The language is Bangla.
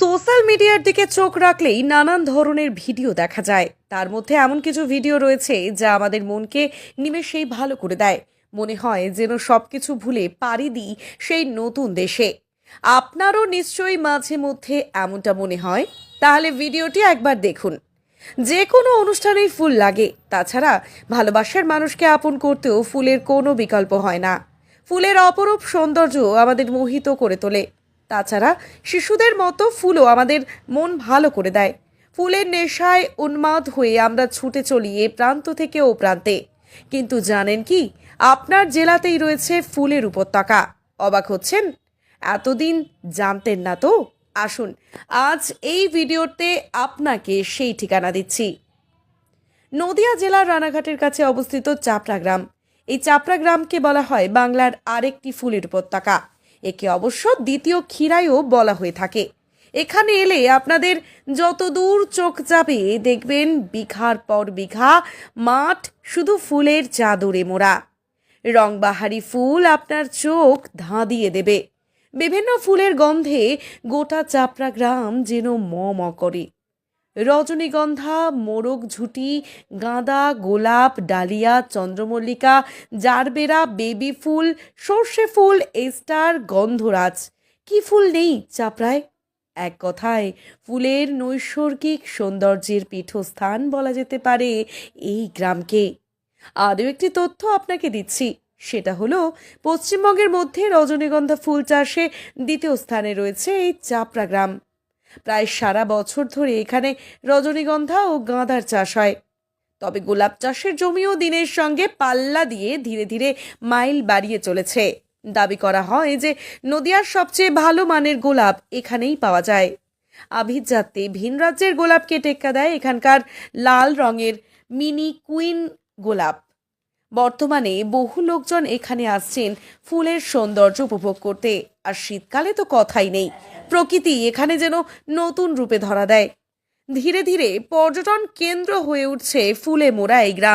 সোশ্যাল মিডিয়ার দিকে চোখ রাখলেই নানান ধরনের ভিডিও দেখা যায়। তার মধ্যে এমন কিছু ভিডিও রয়েছে যা আমাদের মনকে নিমেষেই ভালো করে দেয়। মনে হয় যেন সবকিছু ভুলে পাড়ি দিই সেই নতুন দেশে। আপনারও নিশ্চয়ই মাঝে মধ্যে এমনটা মনে হয়? তাহলে ভিডিওটি একবার দেখুন। যে কোনো অনুষ্ঠানেই ফুল লাগে। তাছাড়া ভালোবাসার মানুষকে আপন করতেও ফুলের কোনো বিকল্প হয় না। ফুলের অপরূপ সৌন্দর্য আমাদের মোহিত করে তোলে। তাছাড়া শিশুদের মতো ফুলও আমাদের মন ভালো করে দেয়। ফুলের নেশায় উন্মাদ হয়ে আমরা ছুটে চলি এ প্রান্ত থেকে ও প্রান্তে। কিন্তু জানেন কি, আপনার জেলাতেই রয়েছে ফুলের উপত্যকা। অবাক হচ্ছেন? এতদিন জানতেন না তো? আসুন, আজ এই ভিডিওতে আপনাকে সেই ঠিকানা দিচ্ছি। নদিয়া জেলার রানাঘাটের কাছে অবস্থিত চাপড়া গ্রাম। এই চাপড়া গ্রামকে বলা হয় বাংলার আরেকটি ফুলের উপত্যকা। একে অবশ্য দ্বিতীয় ক্ষীরাইও বলা হয়ে থাকে। এখানে এলে আপনাদের যত দূর চোখ যাবে দেখবেন বিঘার পর বিঘা মাঠ শুধু ফুলের চাদরে মোড়া। রংবাহারি ফুল আপনার চোখ ধাঁধিয়ে দেবে। বিভিন্ন ফুলের গন্ধে গোটা চাপড়া গ্রাম যেন ম করে। রজনীগন্ধা, মোরগ ঝুটি, গাঁদা, গোলাপ, ডালিয়া, চন্দ্রমল্লিকা, জারবেরা, বেবি ফুল, সর্ষে ফুল, এস্টার, গন্ধরাজ। কি ফুল নেই চাপড়ায়? এক কথায়, ফুলের নৈসর্গিক সৌন্দর্যের পীঠস্থান বলা যেতে পারে এই গ্রামকে। আরও একটি তথ্য আপনাকে দিচ্ছি, সেটা হলো, পশ্চিমবঙ্গের মধ্যে রজনীগন্ধা ফুল চাষে দ্বিতীয় স্থানে রয়েছে এই চাপড়া গ্রাম। প্রায় সারা বছর ধরে এখানে রজনীগন্ধা ও গাঁদার চাষ হয়। তবে গোলাপ চাষের জমিও দিনের সঙ্গে পাল্লা দিয়ে ধীরে ধীরে মাইল বাড়িয়ে চলেছে। দাবি করা হয় যে নদিয়ার সবচেয়ে ভালো মানের গোলাপ এখানেই পাওয়া যায়। আভিজাত্যে ভিন রাজ্যের গোলাপকে টেক্কা দেয় এখানকার লাল রঙের মিনি কুইন গোলাপ। বর্তমানে বহু লোকজন এখানে আসছেন ফুলের সৌন্দর্য উপভোগ করতে। আর শীতকালে তো কথাই নেই। প্রকৃতি এখানে যেন নতুন রূপে ধরা দেয়। ধীরে ধীরে পর্যটন কেন্দ্র হয়ে উঠছে ফুলে মোড়া এই গ্রাম।